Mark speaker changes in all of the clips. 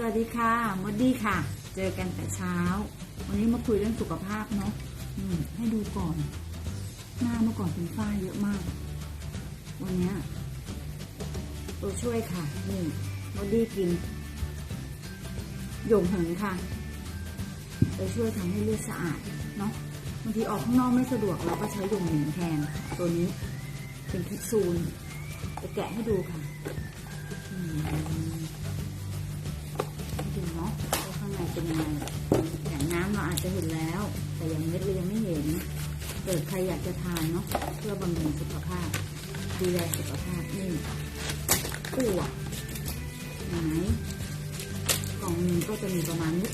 Speaker 1: สวัสดีค่ะมดดี้ค่ะ เจอกันแต่เช้า วันนี้มาคุยเรื่องสุขภาพเนาะให้ดูก่อน หน้าเมื่อก่อนเป็นฝ้าเยอะมาก วันนี้ตัวช่วยค่ะ นี่มดดี้กินหยงเหินค่ะตัวช่วยทำให้เลือดสะอาดเนาะบางทีออกข้างนอกไม่สะดวกเราก็ใช้หยงเหินแทน ตัวนี้เป็นแคปซูลจะแกะให้ดูค่ะ กิดใครอยากจะทานเนาะเพื่อบำรุงสุขภาพ ดูแลสุขภาพนี่กั่วเห็นกล่องนึงก็จะมีประมาณนี้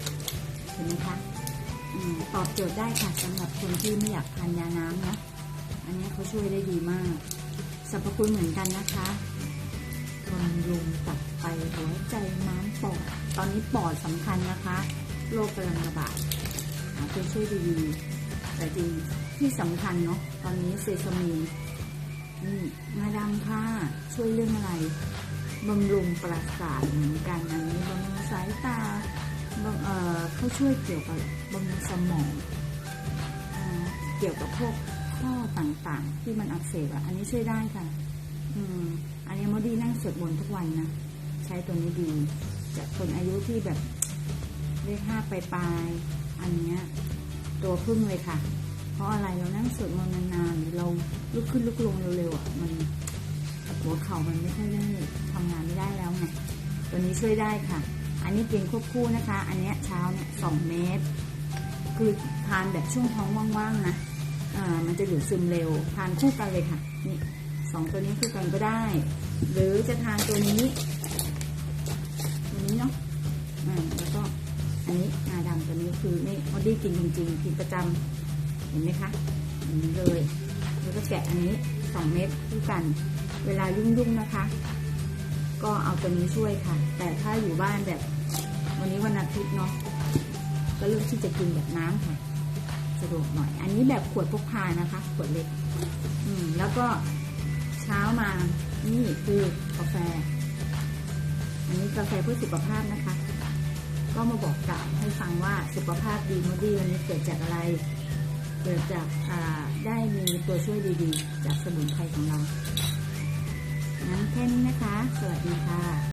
Speaker 1: เห็นไหมคะตอบโจทย์ได้ค่ะสำหรับคนที่ไม่อยากทานยาน้ำนะอันนี้เขาช่วยได้ดีมากสรรพคุณเหมือนกันนะคะบำรุงตับไตหัวใจม้ามปอดตอนนี้ปอดสำคัญนะคะ โรคกำลังระบาดหาตัวช่วยดีๆ ที่สำคัญเนาะตอนนี้เซซามีนนี่งาดำค่ะช่วยเรื่องอะไรบำรุงประสาทเหมือนกันอันนี้บำรุงสายตาเอ่อเขาช่วยเกี่ยวกับบำรุงสมองอ่าเกี่ยวกับพวกข้อต่างๆ ที่มันอักเสบอะ อันนี้ช่วยได้ค่ะ อืม อันนี้โมดีนั่งสวดมนต์ทุกวันนะ ใช้ตัวนี้ดี จากคนอายุที่แบบเลขห้าปลายๆอันเนี้ย ตัวพึ่งเลยค่ะ เพราะอะไรเรานั่งสวดมนต์นานๆหรือเราลุกขึ้นลุกลงเร็วๆอะมันหัวเข่ามันไม่ค่อยได้ทำงานไม่ได้แล้วไงตัวนี้ช่วยได้ค่ะ อันนี้เป็นควบคู่นะคะ อันเนี้ยเช้าเนี่ยสองเมตร คือทานแบบช่วงท้องว่างๆนะอ่ามันจะดูดซึมเร็วทานคู่กันเลยค่ะนี่สองตัวนี้คู่กันก็ได้ หรือจะทานตัวนี้ตัวนี้เนาะอ่าแล้วก็อันนี้งาดำตัวนี้คือนี่มอดี้กินจริงๆกินประจำ ห็นไหมคะอย่างนี้เลยแล้วก็แกะอันนี้สองเม็ดคู่กัน เวลายุ่งๆนะคะ ก็เอาตัวนี้ช่วยค่ะ แต่ถ้าอยู่บ้านแบบ วันนี้วันอาทิตย์เนาะก็เลือกที่จะกินแบบน้ำค่ะสะดวกหน่อย อันนี้แบบขวดพกพานะคะ ขวดเล็ก อืม แล้วก็เช้ามานี่คือกาแฟ อันนี้กาแฟเพื่อสุขภาพนะคะ ก็มาบอกกล่าวให้ฟังว่าสุขภาพดีมดีวันนี้เกิดจากอะไร เกิดจากได้มีตัวช่วยดีๆ จากสมุนไพรของเรางั้นแค่นี้นะคะ สวัสดีค่ะ